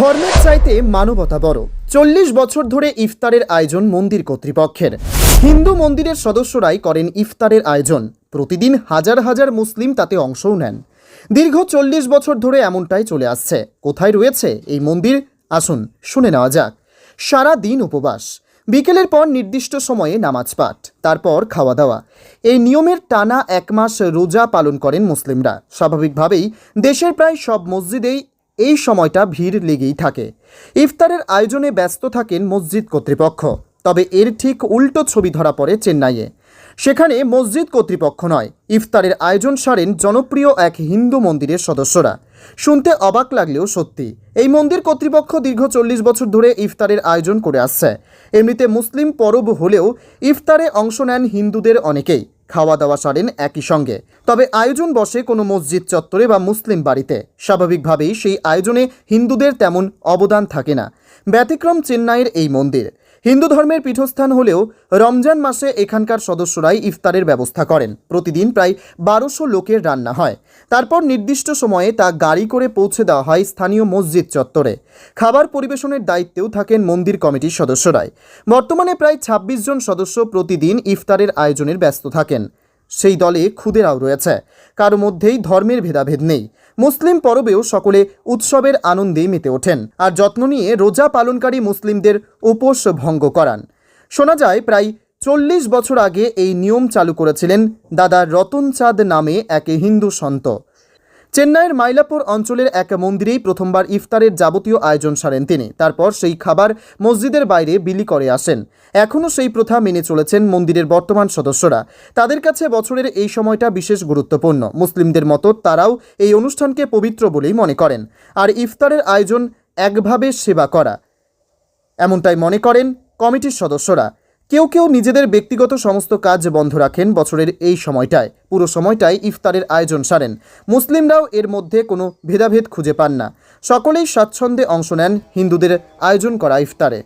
ধর্মের চাইতে মানবতা বড়। চল্লিশ বছর ধরে ইফতারের আয়োজন মন্দির কর্তৃপক্ষের। হিন্দু মন্দিরের সদস্যরাই করেন ইফতারের আয়োজন। প্রতিদিন হাজার হাজার মুসলিম তাতে অংশও নেন। দীর্ঘ চল্লিশ বছর ধরে এমনটাই চলে আসছে। কোথায় রয়েছে এই মন্দির? আসুন শুনে নেওয়া যাক। সারা দিন উপবাস। বিকেলের পর নির্দিষ্ট সময়ে নামাজ পাঠ, তারপর খাওয়া দাওয়া এই নিয়মের টানা এক মাস রোজা পালন করেন মুসলিমরা। স্বাভাবিকভাবেই দেশের প্রায় সব মসজিদেই এই সময়টা ভিড় লেগেই থাকে। ইফতারের আয়োজনে ব্যস্ত থাকেন মসজিদ কর্তৃপক্ষ। তবে এর ঠিক উল্টো ছবি ধরা পড়ে চেন্নাইয়ে। সেখানে মসজিদ কর্তৃপক্ষ নয়, ইফতারের আয়োজন সারেন জনপ্রিয় এক হিন্দু মন্দিরের সদস্যরা। শুনতে অবাক লাগলেও সত্যি, এই মন্দির কর্তৃপক্ষ দীর্ঘ চল্লিশ বছর ধরে ইফতারের আয়োজন করে আসছে। এমনিতে মুসলিম পরব হলেও ইফতারে অংশ নেন হিন্দুদের অনেকেই। খাওয়া দাওয়া সারেন একই সঙ্গে। তবে আয়োজন বসে কোনো মসজিদ চত্বরে বা মুসলিম বাড়িতে। স্বাভাবিকভাবেই সেই আয়োজনে হিন্দুদের তেমন অবদান থাকে না। ব্যতিক্রম চেন্নাইয়ের এই মন্দির। হিন্দু ধর্মের পীঠস্থান হলেও রমজান মাসে এখানকার সদস্যরাই ইফতারের ব্যবস্থা করেন। প্রতিদিন প্রায় বারোশো লোকের রান্না হয়। তারপর নির্দিষ্ট সময়ে তা গাড়ি করে পৌঁছে দেওয়া হয় স্থানীয় মসজিদ চত্বরে। খাবার পরিবেশনের দায়িত্বেও থাকেন মন্দির কমিটির সদস্যরাই। বর্তমানে প্রায় ২৬ জন সদস্য প্রতিদিন ইফতারের আয়োজনের ব্যস্ত থাকেন। সেই দলে খুদেরাও রয়েছে। কার মধ্যেই ধর্মের ভেদাভেদ নেই। মুসলিম পরবেও সকলে উৎসবের আনন্দে মেতে ওঠেন আর যত্ন নিয়ে রোজা পালনকারী মুসলিমদের উপোস ভঙ্গ করান। শোনা যায়, প্রায় চল্লিশ বছর আগে এই নিয়ম চালু করেছিলেন দাদা রতন চাঁদ নামে এক হিন্দু সন্ত। চেন্নাইয়ের মাইলাপুর অঞ্চলের এক মন্দিরেই প্রথমবার ইফতারের যাবতীয় আয়োজন সারেন তিনি। তারপর সেই খাবার মসজিদের বাইরে বিলি করে আসেন। এখনও সেই প্রথা মেনে চলেছেন মন্দিরের বর্তমান সদস্যরা। তাদের কাছে বছরের এই সময়টা বিশেষ গুরুত্বপূর্ণ। মুসলিমদের মতো তারাও এই অনুষ্ঠানকে পবিত্র বলেই মনে করেন। আর ইফতারের আয়োজন একভাবে সেবা করা। এমনটাই মনে করেন কমিটির সদস্যরা। কেউ কেউ নিজেদের ব্যক্তিগত সমস্ত কাজ বন্ধ রাখেন বছরের এই সময়টায়। পুরো সময়টাই ইফতারের আয়োজন সারেন। মুসলিমরাও এর মধ্যে কোনো ভেদাভেদ খুঁজে পান না। সকলেই স্বাচ্ছন্দ্যে অংশ নেন হিন্দুদের আয়োজন করা ইফতারে।